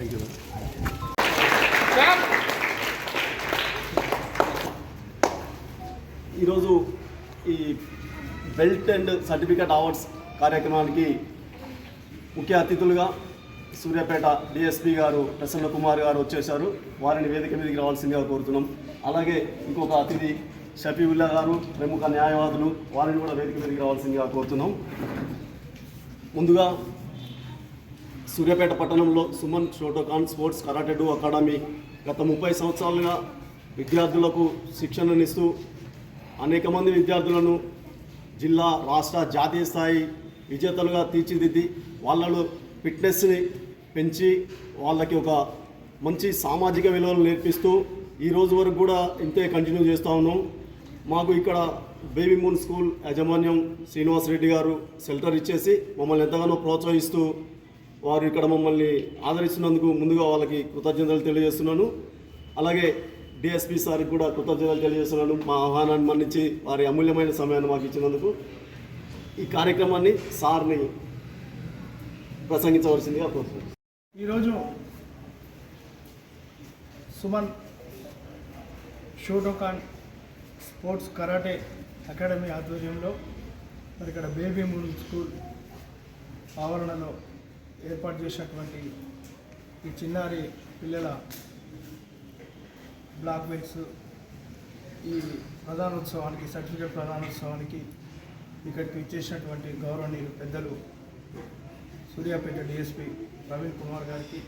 Thank you ఈరోజు ఈ belt and certificate awards కార్యక్రమానికి ముఖ్య అతిథులుగా సూర్యాపేట డిఎస్పీ గారు ప్రసన్న కుమార్ గారు వచ్చేశారు. వారిని వేదిక మీదకి రావాల్సిందిగా కోరుతున్నాం. అలాగే ఇంకొక అతిథి షఫీవుల్లా గారు ప్రముఖ న్యాయవాదులు వారిని కూడా వేదిక మీదకి రావాల్సిందిగా కోరుతున్నాం. ముందుగా సూర్యాపేట పట్టణంలో Suman Shotokan sports karate do academy గత ముప్పై సంవత్సరాలుగా విద్యార్థులకు శిక్షణనిస్తూ అనేక మంది విద్యార్థులను జిల్లా రాష్ట్ర జాతీయ స్థాయి విజేతలుగా తీర్చిదిద్ది వాళ్ళలో ఫిట్నెస్ని పెంచి వాళ్ళకి ఒక మంచి సామాజిక విలువలు నేర్పిస్తూ ఈ రోజు వరకు కూడా ఇంతే కంటిన్యూ చేస్తూ ఉన్నాం. మాకు ఇక్కడ బేబీ మూన్ స్కూల్ యాజమాన్యం శ్రీనివాస్ రెడ్డి గారు షెల్టర్ ఇచ్చేసి మమ్మల్ని ఎంతగానో ప్రోత్సహిస్తూ వారు ఇక్కడ మమ్మల్ని ఆదరిస్తున్నందుకు ముందుగా వాళ్ళకి కృతజ్ఞతలు తెలియజేస్తున్నాను. అలాగే డిఎస్పి సార్కి కూడా కృతజ్ఞతలు తెలియజేస్తున్నాను. మా ఆహ్వానాన్ని మన్నించి వారి అమూల్యమైన సమయాన్ని మాకు ఇచ్చినందుకు. ఈ కార్యక్రమాన్ని సార్ని ప్రసంగించవలసిందిగా కోరుతున్నాను. ఈరోజు Suman Shotokan sports karate academy ఆధ్వర్యంలో మరి ఇక్కడ బేబీ మూన్ స్కూల్ ఆవరణలో ఏర్పాటు చేసినటువంటి ఈ చిన్నారి పిల్లల బ్లాక్ బెల్ట్స్ ఈ ప్రధానోత్సవానికి సర్టిఫికేట్ ప్రధానోత్సవానికి ఇక్కడికి ఇచ్చేసినటువంటి గౌరవనీయులు పెద్దలు సూర్యాపేట డిఎస్పి ప్రవీణ్ కుమార్ గారికి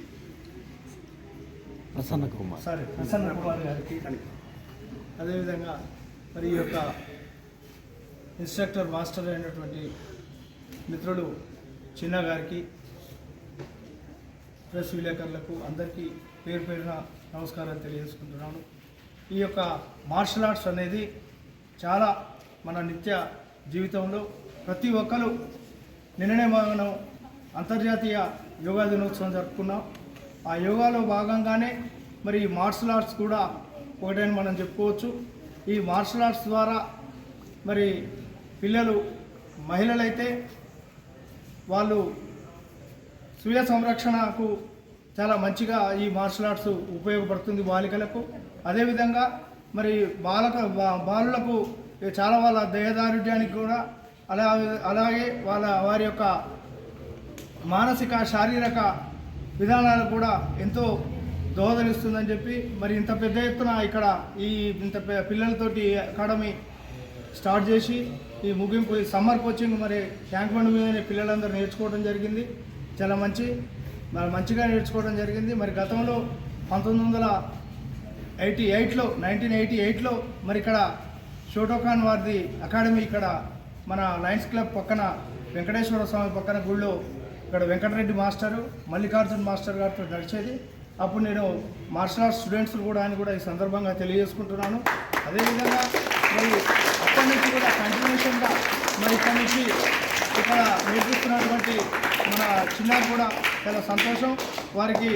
ప్రసన్న కుమార్. సారీ ప్రసన్న కుమార్ గారికి అదేవిధంగా మరి ఈ యొక్క ఇన్స్ట్రక్టర్ మాస్టర్ అయినటువంటి మిత్రుడు చిన్న గారికి ప్రెస్ విలేకరులకు అందరికీ పేరు పేరున నమస్కారాలు తెలియజేసుకుంటున్నాను. ఈ యొక్క మార్షల్ ఆర్ట్స్ అనేది చాలా మన నిత్య జీవితంలో ప్రతి ఒక్కరు నిన్ననే మనం అంతర్జాతీయ యోగా దినోత్సవం జరుపుకున్నాం. ఆ యోగాలో భాగంగానే మరి ఈ మార్షల్ ఆర్ట్స్ కూడా ఒకటని మనం చెప్పుకోవచ్చు. ఈ మార్షల్ ఆర్ట్స్ ద్వారా మరి పిల్లలు మహిళలైతే వాళ్ళు స్వీయ సంరక్షణకు చాలా మంచిగా ఈ మార్షల్ ఆర్ట్స్ ఉపయోగపడుతుంది బాలికలకు. అదేవిధంగా మరి బాలక బాలులకు చాలా వాళ్ళ దేహదారుఢ్యానికి కూడా అలా అలాగే వాళ్ళ వారి యొక్క మానసిక శారీరక విధానాలు కూడా ఎంతో దోహదనిస్తుందని చెప్పి మరి ఇంత పెద్ద ఎత్తున ఇక్కడ ఈ ఇంత పిల్లలతోటి అకాడమీ స్టార్ట్ చేసి ఈ ముగింపు సమ్మర్ కోచింగ్ మరి ట్యాంక్ బండ్ మీదనే పిల్లలందరూ నేర్చుకోవడం జరిగింది. చాలా మంచి మరి మంచిగా నేర్చుకోవడం జరిగింది. మరి గతంలో పంతొమ్మిది వందల ఎయిటీ ఎయిట్లో నైన్టీన్ ఎయిటీ ఎయిట్లో మరి ఇక్కడ షోటోఖాన్ వారిది అకాడమీ ఇక్కడ మన లయన్స్ క్లబ్ పక్కన వెంకటేశ్వర స్వామి పక్కన గుళ్ళో ఇక్కడ వెంకటరెడ్డి మాస్టరు మల్లికార్జున్ మాస్టర్ గారితో నడిచేది. అప్పుడు నేను మార్షల్ ఆర్ట్స్ స్టూడెంట్స్ కూడా అని కూడా ఈ సందర్భంగా తెలియజేసుకుంటున్నాను. అదేవిధంగా మరి అప్పటి నుంచి కూడా కంటిన్యూషన్గా మరి ఇక్కడి నుంచి ఇక్కడ నేర్పిస్తున్నటువంటి మన చిన్నారు కూడా చాలా సంతోషం. వారికి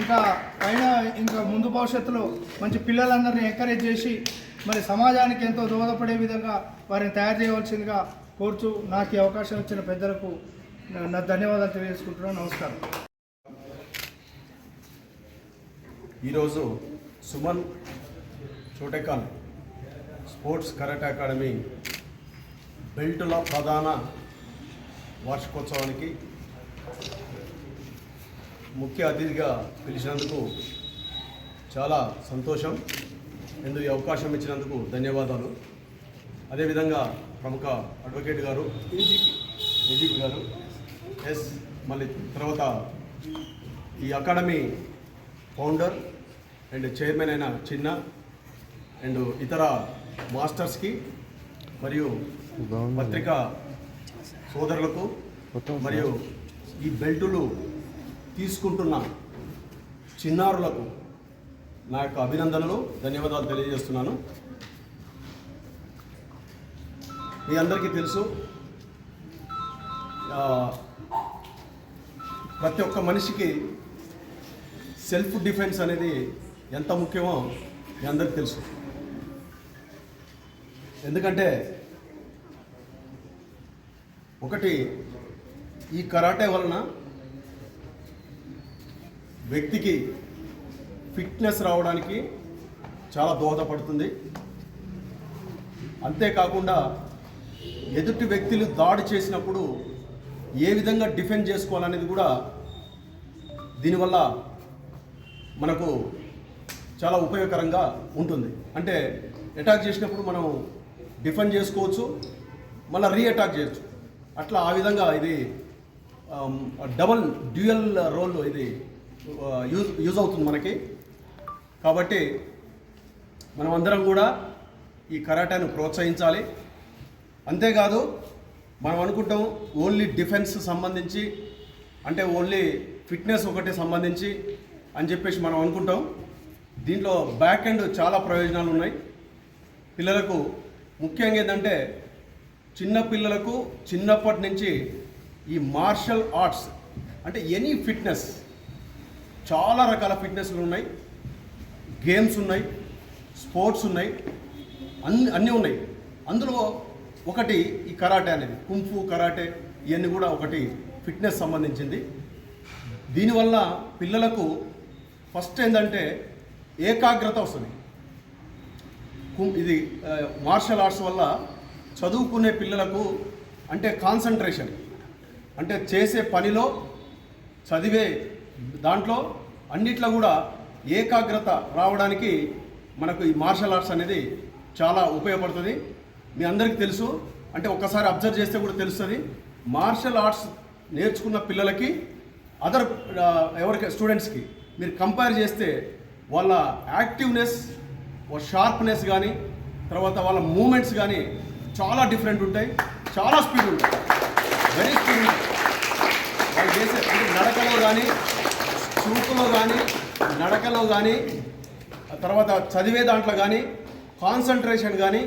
ఇంకా పైన ఇంకా ముందు భవిష్యత్తులో మంచి పిల్లలందరినీ ఎంకరేజ్ చేసి మరి సమాజానికి ఎంతో దోహదపడే విధంగా వారిని తయారు చేయవలసిందిగా కోరుచు నాకు ఈ అవకాశం ఇచ్చిన పెద్దలకు నా- ధన్యవాదాలు తెలియజేసుకుంటున్నాను. నమస్కారం. ఈరోజు Suman Shotokan sports karate academy బెల్టుల ప్రధాన వార్షికోత్సవానికి ముఖ్య అతిథిగా పిలిచినందుకు చాలా సంతోషం. ఎందుకు ఈ అవకాశం ఇచ్చినందుకు ధన్యవాదాలు. అదేవిధంగా ప్రముఖ అడ్వకేట్ గారు ఏజీపీ గారు ఎస్ మళ్ళీ తర్వాత ఈ అకాడమీ ఫౌండర్ అండ్ చైర్మన్ అయిన చిన్న అండ్ ఇతర మాస్టర్స్కి మరియు పత్రికా సోదరులకు మరియు ఈ బెల్టులు తీసుకుంటున్న చిన్నారులకు నా యొక్క అభినందనలు ధన్యవాదాలు తెలియజేస్తున్నాను. మీ అందరికీ తెలుసు ప్రతి ఒక్క మనిషికి సెల్ఫ్ డిఫెన్స్ అనేది ఎంత ముఖ్యమో మీ అందరికీ తెలుసు. ఎందుకంటే ఒకటి ఈ కరాటే వలన వ్యక్తికి ఫిట్నెస్ రావడానికి చాలా దోహదపడుతుంది. అంతేకాకుండా ఎదుటి వ్యక్తులు దాడి చేసినప్పుడు ఏ విధంగా డిఫెండ్ చేసుకోవాలనేది కూడా దీనివల్ల మనకు చాలా ఉపయోగకరంగా ఉంటుంది. అంటే అటాక్ చేసినప్పుడు మనం డిఫెండ్ చేసుకోవచ్చు మళ్ళీ రీ అటాక్ చేయొచ్చు. అట్లా ఆ విధంగా ఇది డబల్ డ్యూయల్ రోల్ ఇది uh, యూజ్ యూజ్ అవుతుంది మనకి. కాబట్టి మనం అందరం కూడా ఈ కరాటాను ప్రోత్సహించాలి. అంతేకాదు మనం అనుకుంటాం ఓన్లీ డిఫెన్స్ సంబంధించి అంటే ఓన్లీ ఫిట్నెస్ ఒకటి సంబంధించి అని చెప్పేసి మనం అనుకుంటాం. దీంట్లో బ్యాక్ ఎండ్ చాలా ప్రయోజనాలు ఉన్నాయి. పిల్లలకు ముఖ్యంగా ఏంటంటే చిన్నపిల్లలకు చిన్నప్పటి నుంచి ఈ మార్షల్ ఆర్ట్స్ అంటే ఎనీ ఫిట్నెస్ చాలా రకాల ఫిట్నెస్లు ఉన్నాయి. గేమ్స్ ఉన్నాయి స్పోర్ట్స్ ఉన్నాయి అన్ని అన్నీ ఉన్నాయి. అందులో ఒకటి ఈ కరాటే అనేది కుంఫు కరాటే ఇవన్నీ కూడా ఒకటి ఫిట్నెస్ సంబంధించింది. దీనివల్ల పిల్లలకు ఫస్ట్ ఏంటంటే ఏకాగ్రత వస్తుంది. ఇది మార్షల్ ఆర్ట్స్ వల్ల చదువుకునే పిల్లలకు అంటే కాన్సన్ట్రేషన్ అంటే చేసే పనిలో చదివే దాంట్లో అన్నిట్లో కూడా ఏకాగ్రత రావడానికి మనకు ఈ మార్షల్ ఆర్ట్స్ అనేది చాలా ఉపయోగపడుతుంది. మీ అందరికీ తెలుసు అంటే ఒక్కసారి అబ్జర్వ్ చేస్తే కూడా తెలుస్తుంది. మార్షల్ ఆర్ట్స్ నేర్చుకున్న పిల్లలకి అదర్ ఎవరికి స్టూడెంట్స్కి మీరు కంపేర్ చేస్తే వాళ్ళ యాక్టివ్నెస్ షార్ప్నెస్ కానీ తర్వాత వాళ్ళ మూమెంట్స్ కానీ చాలా డిఫరెంట్ ఉంటాయి చాలా స్పీడ్ ఉంటాయి. వెరీ స్పీడ్ ఉంటాయి. వాళ్ళు చేసే అంటే నడకలో కానీ చూపులో కానీ నడకలో కానీ తర్వాత చదివే దాంట్లో కానీ కాన్సన్ట్రేషన్ కానీ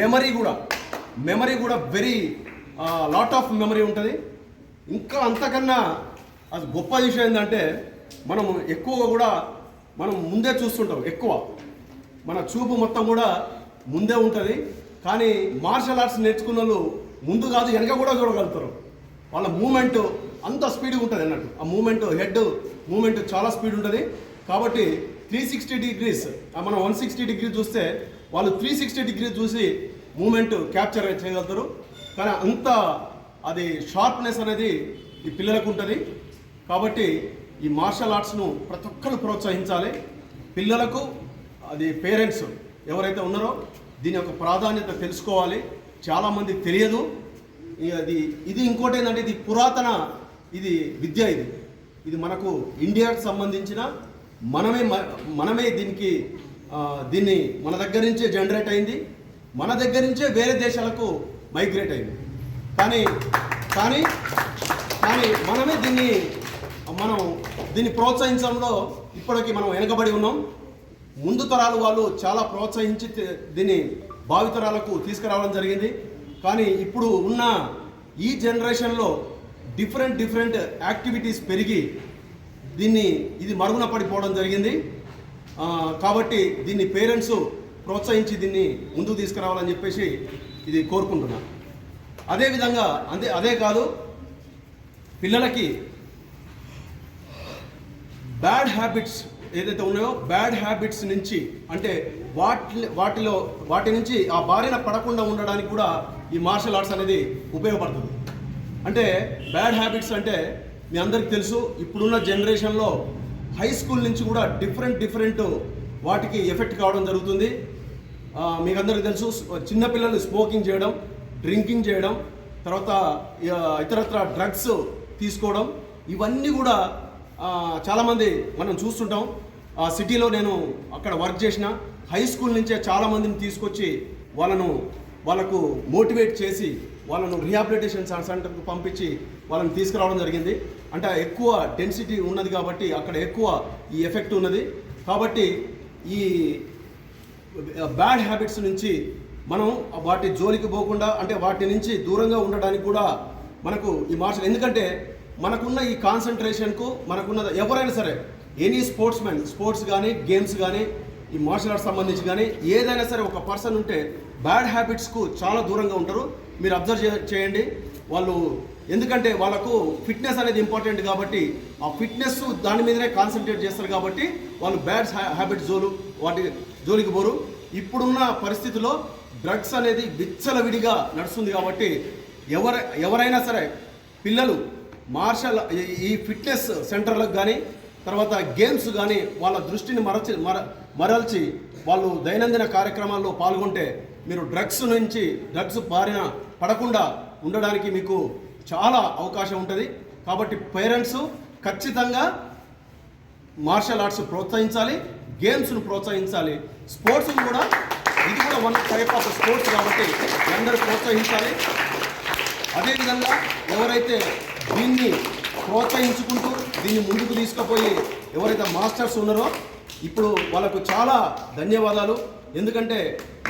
మెమరీ కూడా. మెమరీ కూడా వెరీ లాట్ ఆఫ్ మెమరీ ఉంటుంది. ఇంకా అంతకన్నా అది గొప్ప విషయం ఏంటంటే మనం ఎక్కువగా కూడా మనం ముందే చూస్తుంటాం ఎక్కువ. మన చూపు మొత్తం కూడా ముందే ఉంటుంది. కానీ మార్షల్ ఆర్ట్స్ నేర్చుకున్న వాళ్ళు ముందు కాదు వెనక కూడా చూడగలుగుతారు. వాళ్ళ మూమెంట్ అంత స్పీడ్గా ఉంటుంది అన్నట్టు. ఆ మూమెంట్ హెడ్ మూమెంట్ చాలా స్పీడ్ ఉంటుంది. కాబట్టి త్రీ సిక్స్టీ డిగ్రీస్ మనం వన్ సిక్స్టీ డిగ్రీ చూస్తే వాళ్ళు త్రీ సిక్స్టీ డిగ్రీ చూసి మూమెంట్ క్యాప్చర్ చేయగలుగుతారు. కానీ అంత అది షార్ప్నెస్ అనేది ఈ పిల్లలకు ఉంటుంది. కాబట్టి ఈ మార్షల్ ఆర్ట్స్ను ప్రతి ఒక్కరు ప్రోత్సహించాలి. పిల్లలకు అది పేరెంట్స్ ఎవరైతే ఉన్నారో దీని యొక్క ప్రాధాన్యత తెలుసుకోవాలి. చాలామంది తెలియదు. అది ఇది ఇంకోటి ఏంటంటే ఇది పురాతన ఇది విద్య ఇది. ఇది మనకు ఇండియాకు సంబంధించిన మనమే మ- మనమే దీనికి దీన్ని మన దగ్గర నుంచే జనరేట్ అయింది. మన దగ్గర నుంచే వేరే దేశాలకు మైగ్రేట్ అయింది. కానీ కానీ కానీ మనమే దీన్ని మనం దీన్ని ప్రోత్సహించడంలో ఇప్పటికి మనం వెనుకబడి ఉన్నాం. ముందు తరాలు వాళ్ళు చాలా ప్రోత్సహించి దీన్ని భావితరాలకు తీసుకురావడం జరిగింది. కానీ ఇప్పుడు ఉన్న ఈ జనరేషన్లో డిఫరెంట్ డిఫరెంట్ యాక్టివిటీస్ పెరిగి దీన్ని ఇది మరుగున పడిపోవడం జరిగింది. కాబట్టి దీన్ని పేరెంట్స్ ప్రోత్సహించి దీన్ని ముందుకు తీసుకురావాలని చెప్పేసి ఇది కోరుకుంటున్నాను. అదేవిధంగా అంతే అదే కాదు పిల్లలకి బ్యాడ్ హ్యాబిట్స్ ఏదైతే ఉన్నాయో బ్యాడ్ హ్యాబిట్స్ నుంచి అంటే వాటి వాటిలో వాటి నుంచి ఆ బారిన పడకుండా ఉండడానికి కూడా ఈ మార్షల్ ఆర్ట్స్ అనేది ఉపయోగపడుతుంది. అంటే బ్యాడ్ హ్యాబిట్స్ అంటే మీ అందరికీ తెలుసు ఇప్పుడున్న జనరేషన్లో హై స్కూల్ నుంచి కూడా డిఫరెంట్ డిఫరెంట్ వాటికి ఎఫెక్ట్ కావడం జరుగుతుంది. మీకు అందరికీ తెలుసు చిన్నపిల్లలు స్మోకింగ్ చేయడం డ్రింకింగ్ చేయడం తర్వాత ఇతరత్ర డ్రగ్స్ తీసుకోవడం ఇవన్నీ కూడా చాలామంది మనం చూస్తుంటాం. ఆ సిటీలో నేను అక్కడ వర్క్ చేసిన హై స్కూల్ నుంచే చాలామందిని తీసుకొచ్చి వాళ్ళను వాళ్ళకు మోటివేట్ చేసి వాళ్ళను రిహాబిలిటేషన్ సెంటర్కు పంపించి వాళ్ళని తీసుకురావడం జరిగింది. అంటే ఎక్కువ డెన్సిటీ ఉన్నది కాబట్టి అక్కడ ఎక్కువ ఈ ఎఫెక్ట్ ఉన్నది. కాబట్టి ఈ బ్యాడ్ హ్యాబిట్స్ నుంచి మనం వాటి జోలికి పోకుండా అంటే వాటి నుంచి దూరంగా ఉండడానికి కూడా మనకు ఈ మార్షల్ ఎందుకంటే మనకున్న ఈ కాన్సన్ట్రేషన్కు మనకున్న ఎవరైనా సరే ఎనీ స్పోర్ట్స్ మ్యాన్ స్పోర్ట్స్ కానీ గేమ్స్ కానీ ఈ మార్షల్ ఆర్ట్స్ సంబంధించి కానీ ఏదైనా సరే ఒక పర్సన్ ఉంటే బ్యాడ్ హ్యాబిట్స్కు చాలా దూరంగా ఉంటారు. మీరు అబ్జర్వ్ చేయండి. వాళ్ళు ఎందుకంటే వాళ్ళకు ఫిట్నెస్ అనేది ఇంపార్టెంట్ కాబట్టి ఆ ఫిట్నెస్ దాని మీదనే కాన్సన్ట్రేట్ చేస్తారు కాబట్టి వాళ్ళు బ్యాడ్ హ్యాబిట్ జోలు వాటి జోలికి పోరు. ఇప్పుడున్న పరిస్థితిలో డ్రగ్స్ అనేది విచ్చలవిడిగా నడుస్తుంది కాబట్టి ఎవర ఎవరైనా సరే పిల్లలు మార్షల్ ఈ- ఫిట్నెస్ సెంటర్లకు కానీ తర్వాత గేమ్స్ కానీ వాళ్ళ దృష్టిని మరచి మర మరల్చి వాళ్ళు దైనందిన కార్యక్రమాల్లో పాల్గొంటే మీరు డ్రగ్స్ నుంచి డ్రగ్స్ బారిన పడకుండా ఉండడానికి మీకు చాలా అవకాశం ఉంటుంది. కాబట్టి పేరెంట్స్ ఖచ్చితంగా మార్షల్ ఆర్ట్స్ ప్రోత్సహించాలి గేమ్స్ను ప్రోత్సహించాలి. స్పోర్ట్స్ కూడా ఇది కూడా వన్ టైప్ ఆఫ్ స్పోర్ట్స్ కాబట్టి అందరూ ప్రోత్సహించాలి. అదేవిధంగా ఎవరైతే దీన్ని ప్రోత్సహించుకుంటూ దీన్ని ముందుకు తీసుకుపోయి ఎవరైతే మాస్టర్స్ ఉన్నారో ఇప్పుడు వాళ్ళకు చాలా ధన్యవాదాలు. ఎందుకంటే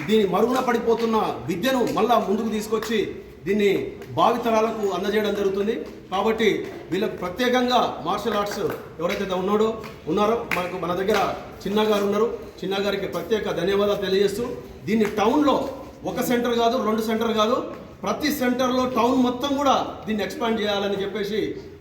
దీని మరుగున పడిపోతున్న విద్యను మళ్ళా ముందుకు తీసుకొచ్చి దీన్ని భావితరాలకు అందజేయడం జరుగుతుంది. కాబట్టి వీళ్ళకు ప్రత్యేకంగా మార్షల్ ఆర్ట్స్ ఎవరైతే ఉన్నాడో ఉన్నారో మనకు మన దగ్గర చిన్నగారు ఉన్నారు. చిన్నగారికి ప్రత్యేక ధన్యవాదాలు తెలియజేస్తూ దీన్ని టౌన్లో ఒక సెంటర్ కాదు రెండు సెంటర్ కాదు ప్రతి సెంటర్లో టౌన్ మొత్తం కూడా దీన్ని ఎక్స్పాండ్ చేయాలని చెప్పేసి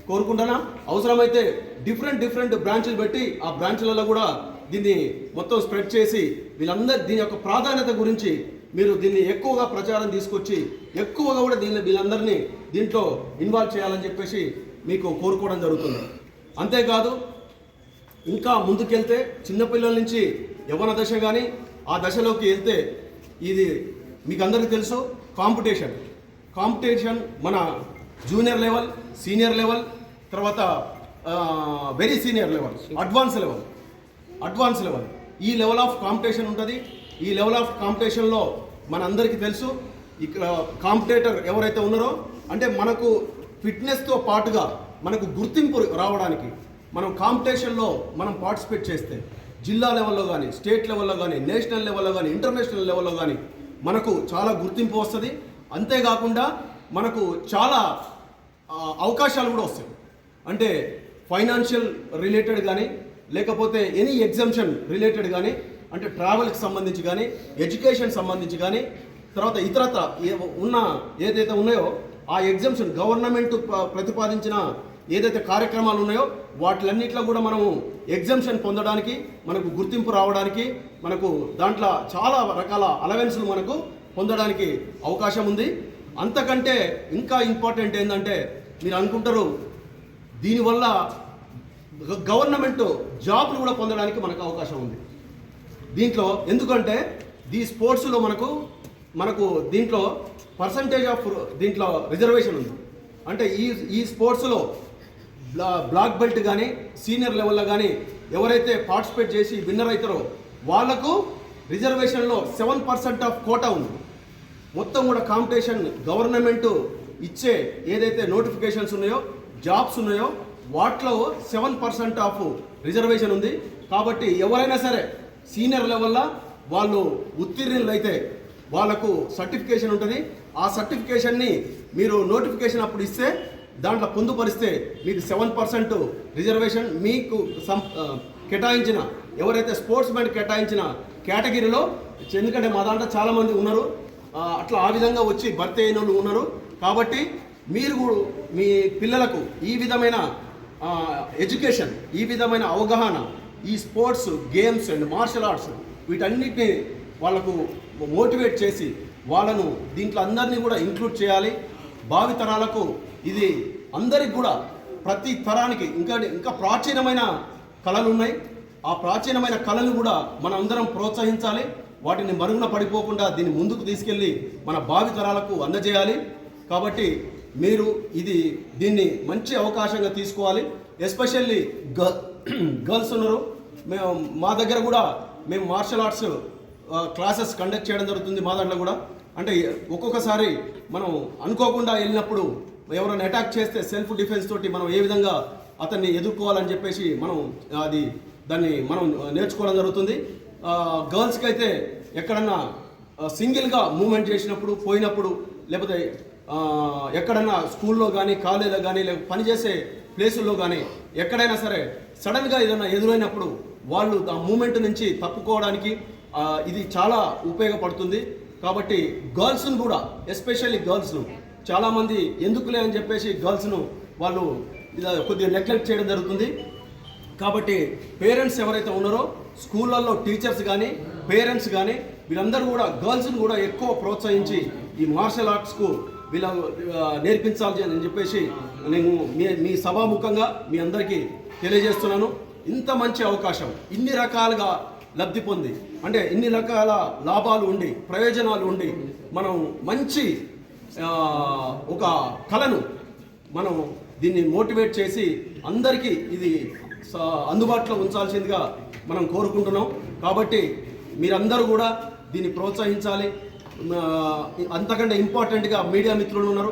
కోరుకుంటున్నా. అవసరమైతే డిఫరెంట్ డిఫరెంట్ బ్రాంచ్లు పెట్టి ఆ బ్రాంచ్లలో కూడా దీన్ని మొత్తం స్ప్రెడ్ చేసి వీళ్ళందరి దీని యొక్క ప్రాధాన్యత గురించి మీరు దీన్ని ఎక్కువగా ప్రచారం తీసుకొచ్చి ఎక్కువగా కూడా దీన్ని వీళ్ళందరినీ దీంట్లో ఇన్వాల్వ్ చేయాలని చెప్పేసి మీకు కోరుకోవడం జరుగుతుంది. అంతేకాదు ఇంకా ముందుకెళ్తే చిన్నపిల్లల నుంచి యవన దశ కానీ ఆ దశలోకి వెళ్తే ఇది మీకు అందరికీ తెలుసు కాంపిటీషన్. కాంపిటీషన్ మన జూనియర్ లెవెల్ సీనియర్ లెవెల్ తర్వాత very senior level advance level advance level. ఈ లెవెల్ ఆఫ్ కాంపిటీషన్ ఉంటుంది. ఈ లెవెల్ ఆఫ్ కాంపిటీషన్లో మనందరికీ తెలుసు ఇక్కడ కాంపిటేటర్ ఎవరైతే ఉన్నారో అంటే మనకు ఫిట్నెస్తో పాటుగా మనకు గుర్తింపు రావడానికి మనం కాంపిటీషన్లో మనం పార్టిసిపేట్ చేస్తే జిల్లా లెవెల్లో కానీ స్టేట్ లెవెల్లో కానీ నేషనల్ లెవెల్లో కానీ ఇంటర్నేషనల్ లెవెల్లో కానీ మనకు చాలా గుర్తింపు వస్తుంది. అంతేకాకుండా మనకు చాలా అవకాశాలు కూడా వస్తాయి. అంటే ఫైనాన్షియల్ రిలేటెడ్ కానీ లేకపోతే ఎనీ ఎగ్జామ్షన్ రిలేటెడ్ కానీ అంటే ట్రావెల్కి సంబంధించి కానీ ఎడ్యుకేషన్ సంబంధించి కానీ తర్వాత ఇతరత ఏ- ఉన్న ఏదైతే ఉన్నాయో ఆ ఎగ్జామ్షన్ గవర్నమెంట్ ప్రతిపాదించిన ఏదైతే కార్యక్రమాలు ఉన్నాయో వాటిలన్నిట్లో కూడా మనము ఎగ్జామ్షన్ పొందడానికి మనకు గుర్తింపు రావడానికి మనకు దాంట్లో చాలా రకాల అలవెన్స్లు మనకు పొందడానికి అవకాశం ఉంది. అంతకంటే ఇంకా ఇంపార్టెంట్ ఏంటంటే మీరు అనుకుంటారు దీనివల్ల గవర్నమెంట్ జాబ్లు కూడా పొందడానికి మనకు అవకాశం ఉంది. దీంట్లో ఎందుకంటే ఈ స్పోర్ట్స్లో మనకు మనకు దీంట్లో పర్సంటేజ్ ఆఫ్ దీంట్లో రిజర్వేషన్ ఉంది. అంటే ఈ ఈ స్పోర్ట్స్లో బ్లా బ్లాక్ బెల్ట్ కానీ సీనియర్ లెవెల్లో కానీ ఎవరైతే పార్టిసిపేట్ చేసి విన్నర్ అవుతారో వాళ్ళకు రిజర్వేషన్లో సెవెన్ పర్సెంట్ ఆఫ్ కోటా ఉంది. మొత్తం కూడా కాంపిటీషన్ గవర్నమెంట్ ఇచ్చే ఏదైతే నోటిఫికేషన్స్ ఉన్నాయో జాబ్స్ ఉన్నాయో వాటిలో సెవెన్ పర్సెంట్ ఆఫ్ రిజర్వేషన్ ఉంది. కాబట్టి ఎవరైనా సరే సీనియర్ లెవెల్లో వాళ్ళు ఉత్తీర్ణులు అయితే వాళ్ళకు సర్టిఫికేషన్ ఉంటుంది. ఆ సర్టిఫికేషన్ని మీరు నోటిఫికేషన్ అప్పుడు ఇస్తే దాంట్లో పొందుపరిస్తే మీకు సెవెన్ పర్సెంట్ రిజర్వేషన్ మీకు సం కేటాయించిన ఎవరైతే స్పోర్ట్స్ మ్యాన్ కేటాయించిన కేటగిరీలో ఎందుకంటే మా దాంట్లో చాలామంది ఉన్నారు. అట్లా ఆ విధంగా వచ్చి భర్తీ అయిన వాళ్ళు ఉన్నారు. కాబట్టి మీరు కూడా మీ పిల్లలకు ఈ విధమైన ఎడ్యుకేషన్ ఈ విధమైన అవగాహన ఈ sports games and martial arts వీటన్నిటిని వాళ్ళకు మోటివేట్ చేసి వాళ్ళను దీంట్లో అందరినీ కూడా ఇంక్లూడ్ చేయాలి. భావితరాలకు ఇది అందరికి కూడా ప్రతి తరానికి ఇంకా ఇంకా ప్రాచీనమైన కళలు ఉన్నాయి. ఆ ప్రాచీనమైన కళలు కూడా మన అందరం ప్రోత్సహించాలి. వాటిని మరుగున పడిపోకుండా దీన్ని ముందుకు తీసుకెళ్ళి మన భావి తరాలకు అందజేయాలి. కాబట్టి మీరు ఇది దీన్ని మంచి అవకాశంగా తీసుకోవాలి. ఎస్పెషల్లీ గ గర్ల్స్ ఉన్నారు. మేము మా దగ్గర కూడా మేము మార్షల్ ఆర్ట్స్ క్లాసెస్ కండక్ట్ చేయడం జరుగుతుంది మా దాంట్లో కూడా. అంటే ఒక్కొక్కసారి మనం అనుకోకుండా వెళ్ళినప్పుడు ఎవరైనా అటాక్ చేస్తే సెల్ఫ్ డిఫెన్స్ తోటి మనం ఏ విధంగా అతన్ని ఎదుర్కోవాలని చెప్పేసి మనం అది దాన్ని మనం నేర్చుకోవడం జరుగుతుంది. గర్ల్స్కి అయితే ఎక్కడన్నా సింగిల్గా మూమెంట్ చేసినప్పుడు పోయినప్పుడు లేకపోతే ఎక్కడన్నా స్కూల్లో కానీ కాలేజీలో కానీ లేకపోతే పనిచేసే ప్లేసుల్లో కానీ ఎక్కడైనా సరే సడన్గా ఏదైనా ఎదురైనప్పుడు వాళ్ళు ఆ మూమెంట్ నుంచి తప్పుకోవడానికి ఇది చాలా ఉపయోగపడుతుంది. కాబట్టి గర్ల్స్ను కూడా ఎస్పెషల్లీ గర్ల్స్ను చాలామంది ఎందుకులే అని చెప్పేసి గర్ల్స్ను వాళ్ళు ఇలా కొద్దిగా నెగ్లెక్ట్ చేయడం జరుగుతుంది. కాబట్టి పేరెంట్స్ ఎవరైతే ఉన్నారో స్కూళ్ళల్లో టీచర్స్ కానీ పేరెంట్స్ కానీ వీళ్ళందరూ కూడా గర్ల్స్ని కూడా ఎక్కువ ప్రోత్సహించి ఈ మార్షల్ ఆర్ట్స్కు వీళ్ళ నేర్పించాలి అని చెప్పేసి నేను మీ మీ సభాముఖంగా మీ అందరికీ తెలియజేస్తున్నాను. ఇంత మంచి అవకాశం ఇన్ని రకాలుగా లబ్ధి పొంది అంటే ఇన్ని రకాల లాభాలు ఉండి ప్రయోజనాలు ఉండి మనం మంచి ఒక కళను మనం దీన్ని మోటివేట్ చేసి అందరికీ ఇది అందుబాటులో ఉంచాల్సిందిగా మనం కోరుకుంటున్నాం. కాబట్టి మీరందరూ కూడా దీన్ని ప్రోత్సహించాలి. అంతకంటే ఇంపార్టెంట్గా మీడియా మిత్రులు ఉన్నారు.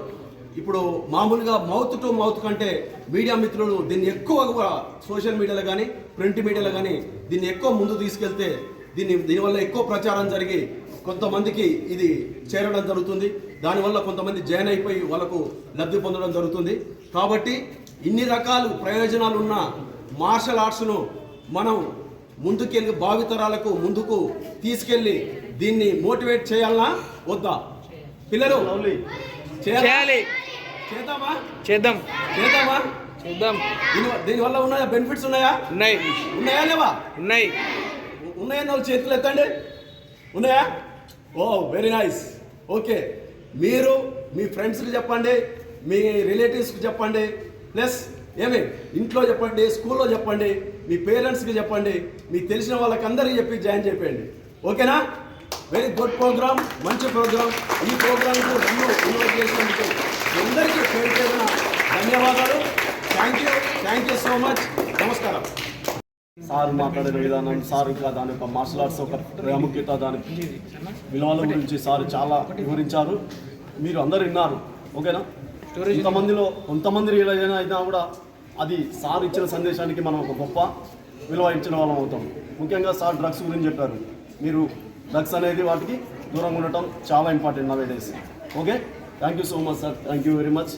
ఇప్పుడు మామూలుగా మౌత్ టు మౌత్ కంటే మీడియా మిత్రులు దీన్ని ఎక్కువగా సోషల్ మీడియాలో కానీ ప్రింట్ మీడియాలో కానీ దీన్ని ఎక్కువ ముందు తీసుకెళ్తే దీన్ని దీనివల్ల ఎక్కువ ప్రచారం జరిగి కొంతమందికి ఇది చేరడం జరుగుతుంది. దానివల్ల కొంతమంది జాయిన్ అయిపోయి వాళ్ళకు లబ్ధి పొందడం జరుగుతుంది. కాబట్టి ఇన్ని రకాలు ప్రయోజనాలు ఉన్న మార్షల్ ఆర్ట్స్ను మనం ముందుకెళ్ళి భావితరాలకు ముందుకు తీసుకెళ్ళి దీన్ని మోటివేట్ చేయాలనా? వద్దా? పిల్లలు లవ్లీ. చేయాలా? చేద్దామా? చేద్దాం. చేద్దామా? చేద్దాం. దీని దీనివల్ల ఉన్నాయా? బెనిఫిట్స్ ఉన్నాయా? ఉన్నాయి. ఉన్నాయా లేవా? ఉన్నాయి. ఉన్నాయని వాళ్ళు చేతులు ఎత్తండి. ఉన్నాయా? Oh very nice okay. మీరు మీ ఫ్రెండ్స్కి చెప్పండి మీ రిలేటివ్స్కి చెప్పండి. ప్లస్ ఏమి ఇంట్లో చెప్పండి స్కూల్లో చెప్పండి మీ పేరెంట్స్కి చెప్పండి మీకు తెలిసిన వాళ్ళకి అందరికీ చెప్పి జాయిన్ చేయండి. ఓకేనా? వెరీ గుడ్ ప్రోగ్రామ్ మంచి ప్రోగ్రామ్ ఈ ప్రోగ్రామ్కు నన్ను ఇన్వైట్ చేసినందుకు అందరికీ పేరు పేరున ధన్యవాదాలు. Thank you thank you so much నమస్కారం. సార్ మాట్లాడిన విధానం సార్ ఇంకా దాని యొక్క మార్షల్ ఆర్ట్స్ ఒక ప్రాముఖ్యత దాని విలువల గురించి సార్ చాలా వివరించారు. మీరు అందరు విన్నారు. ఓకేనా? ఇంతమందిలో కొంతమంది రియలైజ్ అయినా కూడా అది సార్ ఇచ్చిన సందేశానికి మనం ఒక గొప్ప విలువ ఇచ్చిన వాళ్ళం అవుతాం. ముఖ్యంగా సార్ డ్రగ్స్ గురించి చెప్పారు. మీరు డ్రగ్స్ అనేది వాటికి దూరంగా ఉండటం చాలా important nowadays okay? Thank you so much sir thank you very much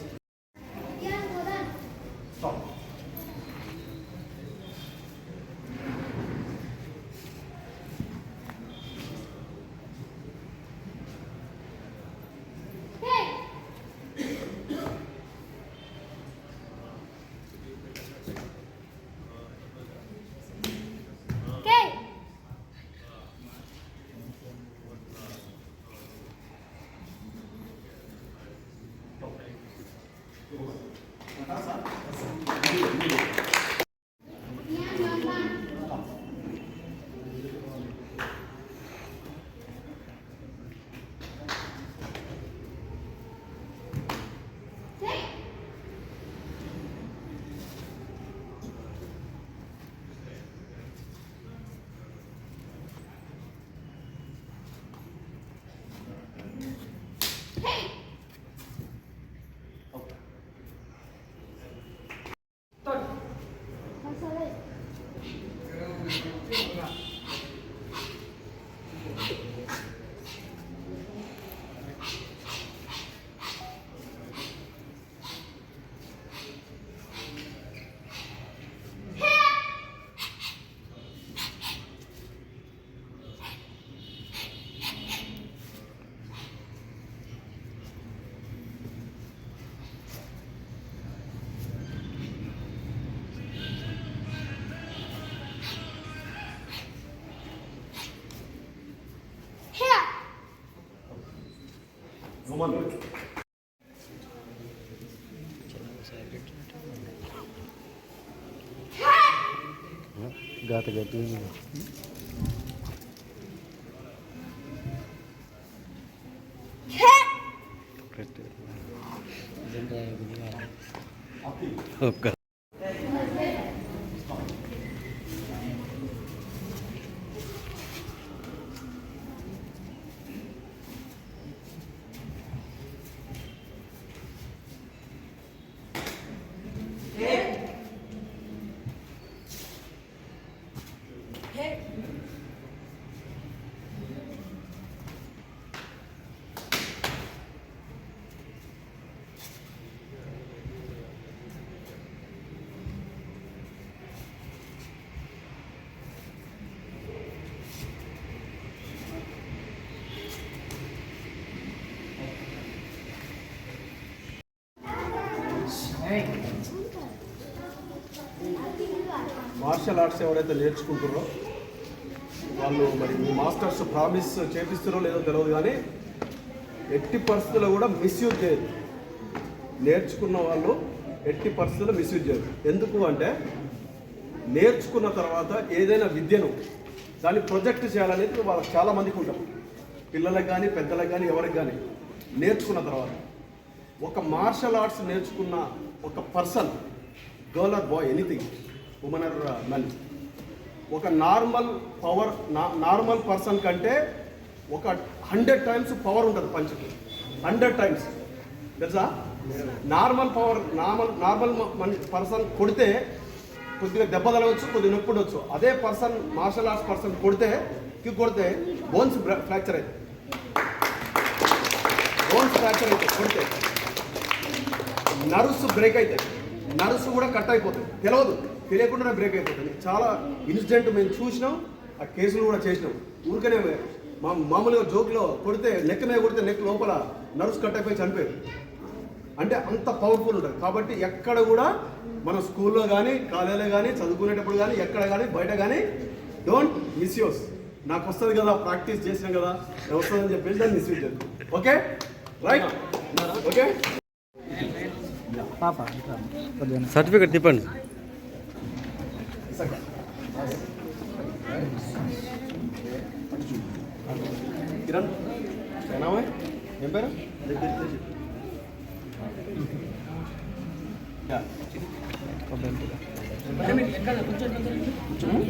Roman గాత గట్టి ఒక్క మార్షల్ ఆర్ట్స్ ఎవరైతే నేర్చుకుంటారో వాళ్ళు మరి మీ మాస్టర్స్ ప్రామిస్ చేపిస్తారో లేదో తెలియదు కానీ ఎట్టి పరిస్థితుల్లో కూడా మిస్యూజ్ చేయదు నేర్చుకున్న వాళ్ళు ఎట్టి పరిస్థితుల్లో మిస్యూజ్ చేయరు. ఎందుకు అంటే నేర్చుకున్న తర్వాత ఏదైనా విద్యను దాన్ని ప్రొజెక్ట్ చేయాలనేది వాళ్ళకి చాలా మందికి ఉంటారు పిల్లలకు కానీ పెద్దలకు కానీ ఎవరికి కానీ నేర్చుకున్న తర్వాత. ఒక మార్షల్ ఆర్ట్స్ నేర్చుకున్న ఒక person girl or boy anything women or men ఒక నార్మల్ పవర్ నార్మల్ పర్సన్ కంటే ఒక హండ్రెడ్ టైమ్స్ పవర్ ఉంటుంది పంచకి. హండ్రెడ్ టైమ్స్ తెలుసా? Normal power normal normal person కొడితే కొద్దిగా దెబ్బ తగలవచ్చు కొద్దిగా నొప్పి ఉండొచ్చు. అదే పర్సన్ మార్షల్ ఆర్ట్స్ పర్సన్ కొడితే కిక్ కొడితే బోన్స్ ఫ్రాక్చర్ అవుతుంది బోన్స్ ఫ్రాక్చర్ అవుతాయి కొడితే. నర్వ్స్ బ్రేక్ అవుతాయి నర్వ్స్ కూడా కట్ అయిపోతాయి. తెలియదు తెలియకుండానే బ్రేక్ అయిపోతుంది చాలా ఇన్సిడెంట్ మేము చూసినాం ఆ కేసులు కూడా చేసినాం. ఊరికనే మా మామూలుగా జోక్లో కొడితే నెక్ మీద కొడితే నెక్ లోపల నర్వ్స్ కట్ అయిపోయి చనిపోయారు. అంటే అంత పవర్ఫుల్ ఉంటుంది. కాబట్టి ఎక్కడ కూడా మన స్కూల్లో కానీ కాలేజీలో కానీ చదువుకునేటప్పుడు కానీ ఎక్కడ కానీ బయట కానీ డోంట్ మిస్యూస్ నాకు వస్తుంది కదా ప్రాక్టీస్ చేసినాం కదా వస్తుందని చెప్పేసి దాన్ని మిస్యూజ్ చేద్దాం ఓకే రైట్ ఓకే సర్టిఫికెట్ తిప్పండి. కిరణ్ ఏనామా ఏం పేరు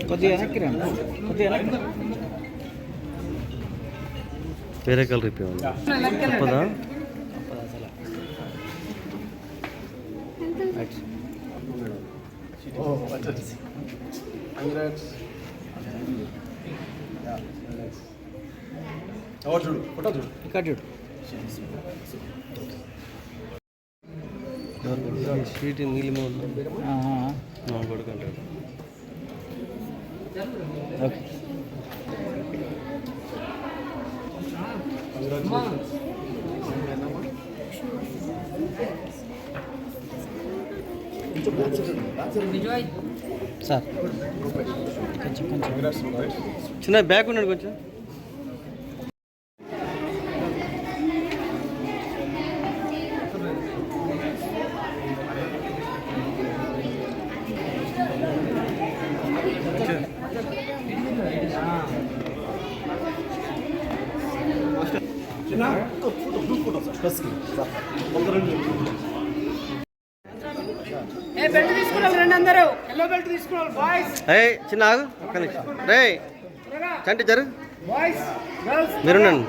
కొద్దిగా వెనక్కి రండి కొద్దిగా వేరే కలర్ ఇప్పేవాళ్ళు తప్పదా ఓ అచ్చా కంగ్రాట్స్ ఎవరు చూడు ఫోటో చూడు ఇక్కడ చూడు స్వీట్ నీలిమ కొడుకుంటాడు ఓకే సార్. కొంచెం కొంచెం. చిన్న బ్యాగ్ ఉన్నాడు కొంచెం. చిన్న ఫోటో ఫోటో సార్. ప్లస్కి సార్. ఒక రెండు ఏ బెల్ట్ తీసుకున్నాం రండి అందరూ ఏ చిన్న ఆగు ఒక్క నిమిషం. రే చంటి జరు. మీరున్నాను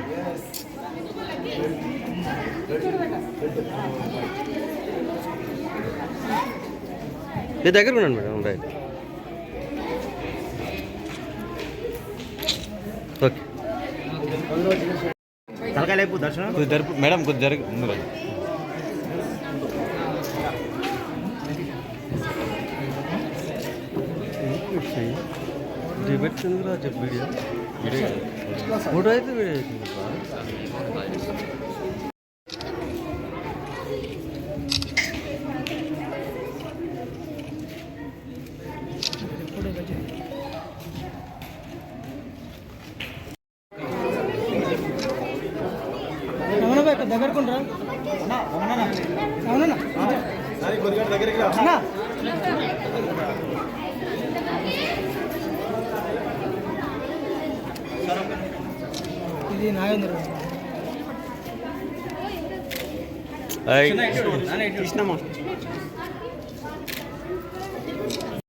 మీ దగ్గర ఉన్నాను మేడం రైట్ ఓకే. దర్శనం. మేడం కొద్ది జరుగు పెట్టింది రా చెప్పు వీడియో ఫోటో అయితే వీడియో అవుతుంది like